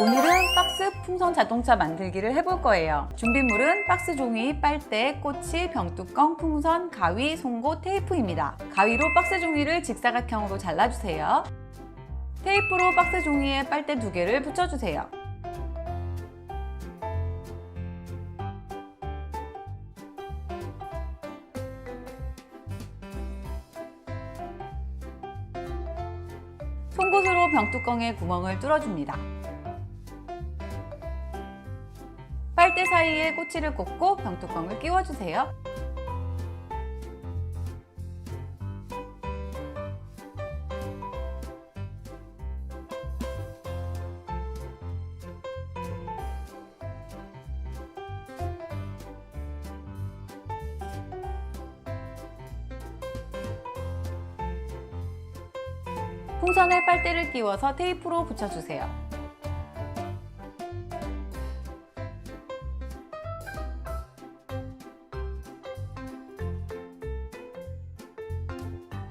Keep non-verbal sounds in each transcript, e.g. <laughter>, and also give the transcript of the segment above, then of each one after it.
오늘은 박스 풍선 자동차 만들기를 해볼 거예요. 준비물은 박스 종이, 빨대, 꼬치, 병뚜껑, 풍선, 가위, 송곳, 테이프입니다. 가위로 박스 종이를 직사각형으로 잘라주세요. 테이프로 박스 종이에 빨대 두 개를 붙여주세요. 송곳으로 병뚜껑에 구멍을 뚫어줍니다. 빨대 사이에 꼬치를 꽂고 병뚜껑을 끼워주세요. 풍선에 빨대를 끼워서 테이프로 붙여주세요.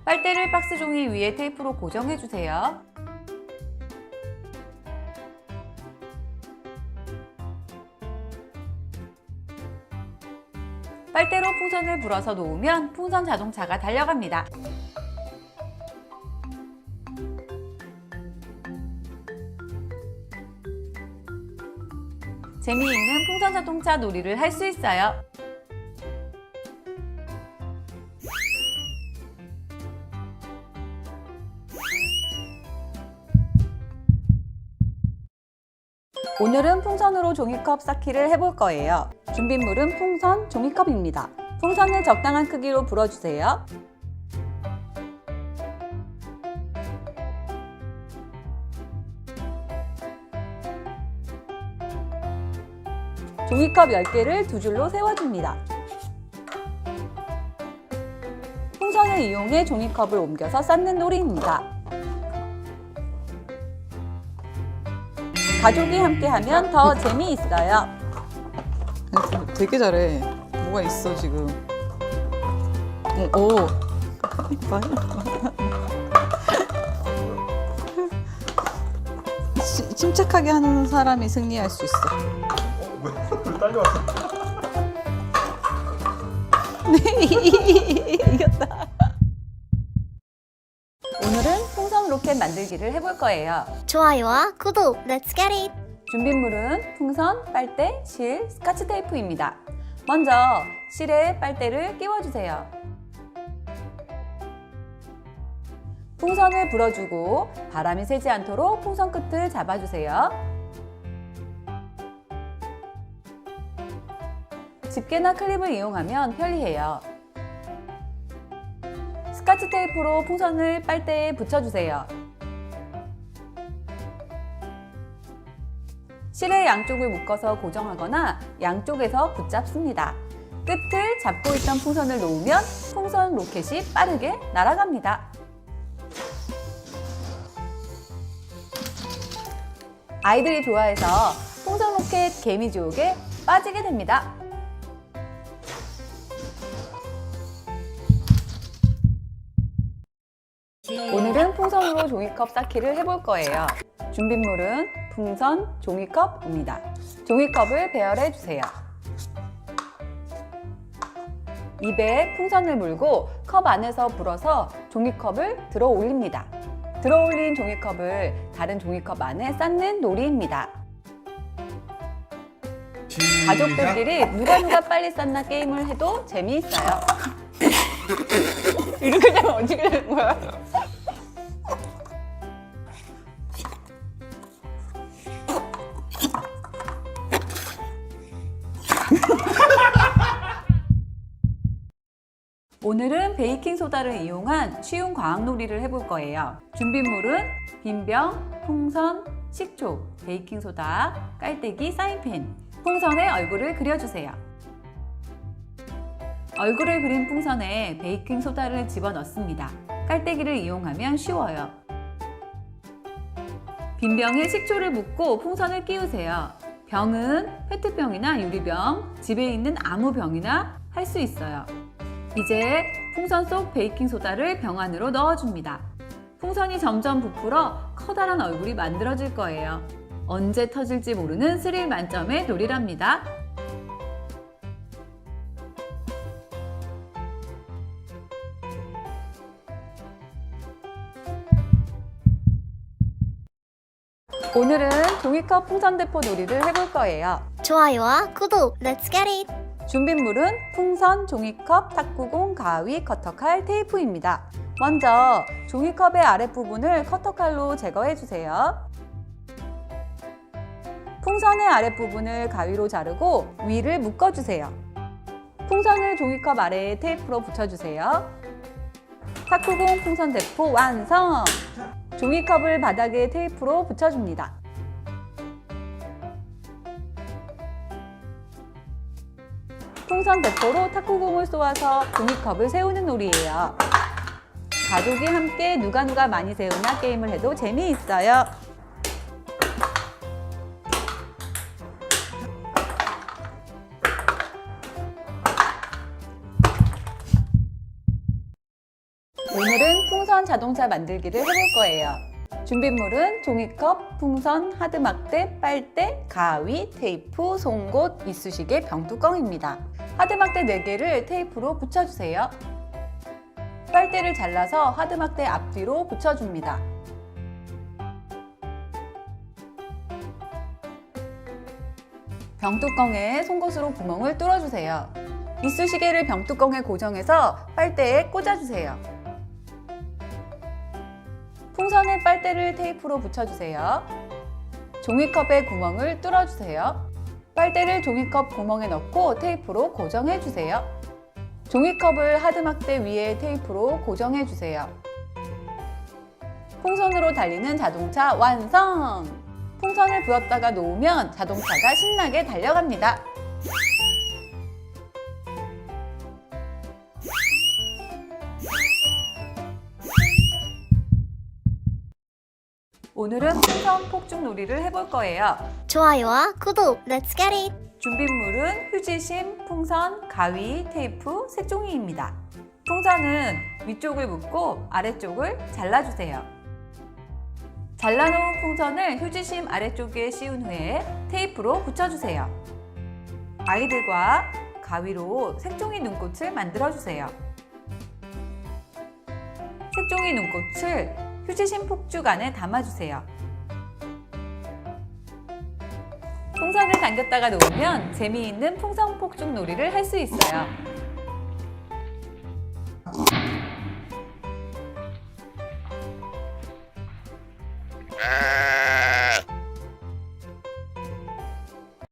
빨대를 박스 종이 위에 테이프로 고정해주세요. 빨대로 풍선을 불어서 놓으면 풍선 자동차가 달려갑니다. 재미있는 풍선 자동차 놀이를 할 수 있어요. 오늘은 풍선으로 종이컵 쌓기를 해볼 거예요. 준비물은 풍선, 종이컵입니다. 풍선을 적당한 크기로 불어주세요. 종이컵 10개를 두 줄로 세워줍니다. 풍선을 이용해 종이컵을 옮겨서 쌓는 놀이입니다. 가족이 함께하면 더 재미있어요. 되게 잘해. 뭐가 있어 지금? 어, 오. 봐요. <laughs> 치- 침착하게 하는 사람이 승리할 수 있어. <laughs> 딸려왔어. <laughs> 이겼다. 만들기를 해볼 거예요. 좋아요와 구독, let's get it! 준비물은 풍선, 빨대, 실, 스카치 테이프입니다. 먼저 실에 빨대를 끼워주세요. 풍선을 불어주고 바람이 새지 않도록 풍선 끝을 잡아주세요. 집게나 클립을 이용하면 편리해요. 스카치 테이프로 풍선을 빨대에 붙여주세요. 실의 양쪽을 묶어서 고정하거나 양쪽에서 붙잡습니다. 끝을 잡고 있던 풍선을 놓으면 풍선 로켓이 빠르게 날아갑니다. 아이들이 좋아해서 풍선 로켓 개미 지옥에 빠지게 됩니다. 오늘은 풍선으로 종이컵 쌓기를 해볼 거예요. 준비물은 풍선, 종이컵입니다. 종이컵을 배열해 주세요. 입에 풍선을 물고 컵 안에서 불어서 종이컵을 들어 올립니다. 들어 올린 종이컵을 다른 종이컵 안에 쌓는 놀이입니다. 가족들끼리 누가 누가 빨리 쌓나 게임을 해도 재미있어요. <laughs> 이렇게 되면 어떻게 되는 거야? 오늘은 베이킹 소다를 이용한 쉬운 과학 놀이를 해볼 거예요. 준비물은 빈병, 풍선, 식초, 베이킹 소다, 깔때기, 사인펜. 풍선에 얼굴을 그려주세요. 얼굴을 그린 풍선에 베이킹 소다를 집어넣습니다. 깔때기를 이용하면 쉬워요. 빈병에 식초를 붓고 풍선을 끼우세요. 병은 페트병이나 유리병, 집에 있는 아무 병이나 할 수 있어요. 이제 풍선 속 베이킹 소다를 병 안으로 넣어줍니다. 풍선이 점점 부풀어 커다란 얼굴이 만들어질 거예요. 언제 터질지 모르는 스릴 만점의 놀이랍니다. 오늘은 종이컵 풍선 대포 놀이를 해볼 거예요. 좋아요와 구독, let's get it! 준비물은 풍선, 종이컵, 탁구공, 가위, 커터칼, 테이프입니다. 먼저 종이컵의 아랫부분을 커터칼로 제거해 주세요. 풍선의 아랫부분을 가위로 자르고 위를 묶어주세요. 풍선을 종이컵 아래에 테이프로 붙여주세요. 탁구공 풍선 대포 완성! 종이컵을 바닥에 테이프로 붙여줍니다. 풍선 대포로 탁구공을 쏘아서 종이컵을 세우는 놀이예요. 가족이 함께 누가 누가 많이 세우나 게임을 해도 재미있어요. 오늘은 풍선 자동차 만들기를 해볼 거예요. 준비물은 종이컵, 풍선, 하드막대, 빨대, 가위, 테이프, 송곳, 이쑤시개, 병뚜껑입니다. 하드막대 4개를 테이프로 붙여주세요. 빨대를 잘라서 하드막대 앞뒤로 붙여줍니다. 병뚜껑에 송곳으로 구멍을 뚫어주세요. 이쑤시개를 병뚜껑에 고정해서 빨대에 꽂아주세요. 풍선에 빨대를 테이프로 붙여주세요. 종이컵에 구멍을 뚫어주세요. 빨대를 종이컵 구멍에 넣고 테이프로 고정해 주세요. 종이컵을 하드막대 위에 테이프로 고정해 주세요. 풍선으로 달리는 자동차 완성! 풍선을 부었다가 놓으면 자동차가 신나게 달려갑니다. 오늘은 풍선 폭죽 놀이를 해볼 거예요. 좋아요와 구독, let's get it! 준비물은 휴지심, 풍선, 가위, 테이프, 색종이입니다. 풍선은 위쪽을 묶고 아래쪽을 잘라주세요. 잘라놓은 풍선을 휴지심 아래쪽에 씌운 후에 테이프로 붙여주세요. 아이들과 가위로 색종이 눈꽃을 만들어주세요. 색종이 눈꽃을 휴지심 폭죽안에 담아주세요. 풍선을 당겼다가 놓으면 재미있는 풍선 폭죽 놀이를 할 수 있어요. 아.